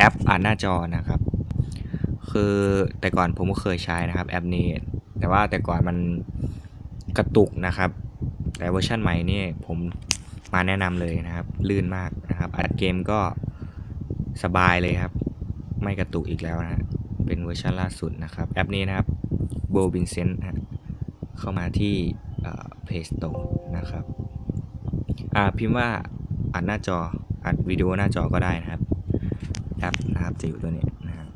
แอปอ่านหน้าจอนะครับ คือแต่ก่อนผมก็เคยใช้นะครับแอปนี้ แต่ว่าแต่ก่อนมันกระตุกนะครับ แต่เวอร์ชันใหม่นี่ผมมาแนะนำเลยนะครับ ลื่นมากนะครับอัดเกมก็สบายเลยครับ ไม่กระตุกอีกแล้วนะ เป็นเวอร์ชันล่าสุดนะครับ แอปนี้นะครับ b o v i n c e n t นเข้ามาที่เอ่อ Play Store นะครับอ่าพิมพ์ว่าอัดหน้าจออัดวิดีโอหน้าจอก็ได้นะครับ จะอยู่ตัวนี้นะครับ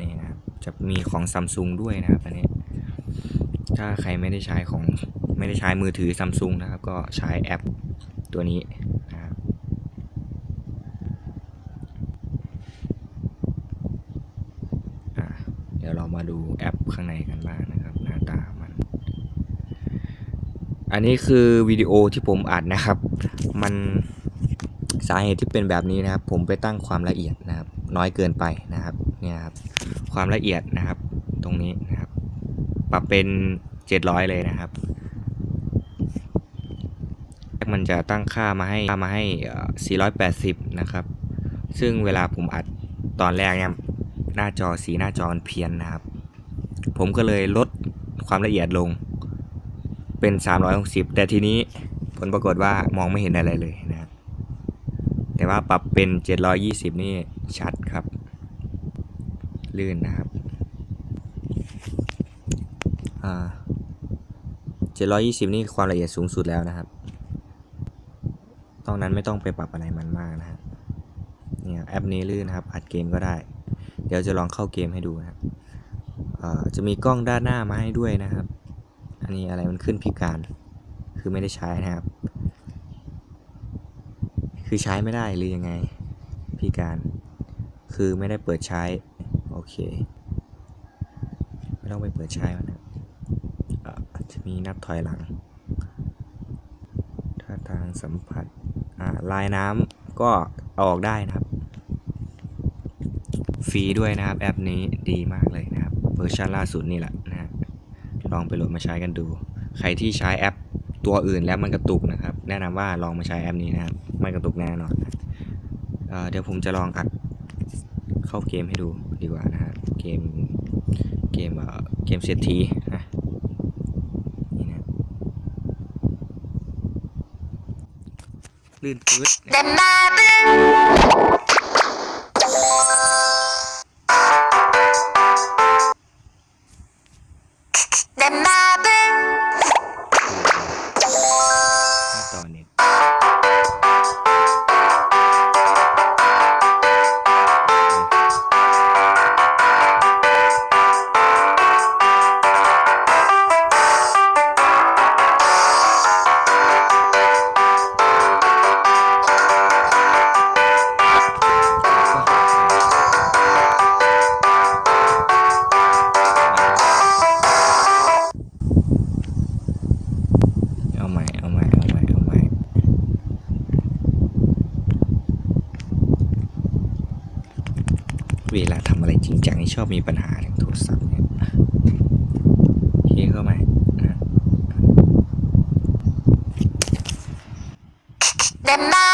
นี่นะครับจะมีของ Samsung ด้วยนะครับอันนี้ถ้าใครไม่ได้ใช้ของไม่ได้ใช้มือถือ Samsung นะครับ ก็ใช้แอปตัวนี้นะครับเดี๋ยวเรามาดูแอปข้างในกันบ้างนะครับ หน้าตามัน อันนี้คือวิดีโอที่ผมอัดนะครับ มัน สาเหตุที่เป็นแบบนี้นะครับ ผมไปตั้งความละเอียดนะครับ น้อยเกินไปนะครับเนี่ยครับความละเอียดนะครับ ตรงนี้นะครับ ปรับเป็น 700 เลยนะครับมันจะตั้งค่ามาให้มาให้เอ่อ480 นะครับ ซึ่งเวลาผมอัดตอนแรกเนี่ยหน้าจอสีหน้าจอมันเพี้ยนนะครับ ผมก็เลยลดความละเอียดลงเป็น 360 แต่ทีนี้ผลปรากฏว่ามองไม่เห็นอะไรเลย แต่ว่าปรับเป็น 720 นี่ชัดครับ ลื่นนะครับอ่า720 นี่ความละเอียดสูงสุดแล้วนะครับตอนนั้นไม่ต้องไปปรับอะไรมันมากนะฮะเนี่ยแอปนี้ลื่นนะครับ อัดเกมก็ได้ เดี๋ยวจะลองเข้าเกมให้ดูนะครับจะมีกล้องด้านหน้ามาให้ด้วยนะครับ อันนี้อะไรมันขึ้นพิการ คือไม่ได้ใช้นะครับ คือใช้ไม่ได้หรือยังไงพิการ คือไม่ได้เปิดใช้ โอเค ไม่ต้องไปเปิดใช้มันนะครับเอ่อจะมีนับถอยหลังท่าทางสัมผัส อ่า ลายน้ำก็อออกได้นะครับ ฟรีด้วยนะครับแอปนี้ดีมากเลยนะครับเวอร์ชันล่าสุดนี่แหละนะฮะลองไปโหลดมาใช้กันดู ใครที่ใช้แอปตัวอื่นแล้วมันกระตุกนะครับ แนะนำว่าลองมาใช้แอปนี้นะครับ ไม่กระตุกแน่นอนเอเดี๋ยวผมจะลองอัดเข้าเกมให้ดูดีกว่านะฮะเกมเกมเอ่อเกมเศรษฐีนะนี่นะลื่นปื๊ดำอะไรจริงจังที่ชอบมีปัญหาทางโทรศัพท์เนี่ยเฮ้เข้ามาเดมา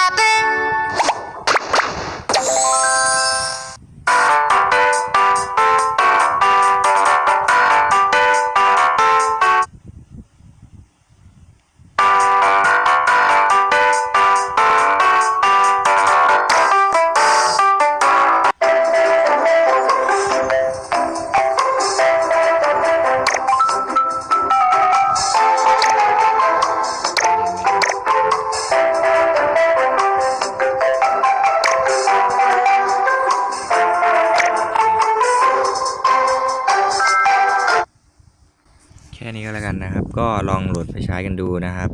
นี้ก็แล้วกันนะครับ ก็ลองโหลดไปใช้กันดูนะครับ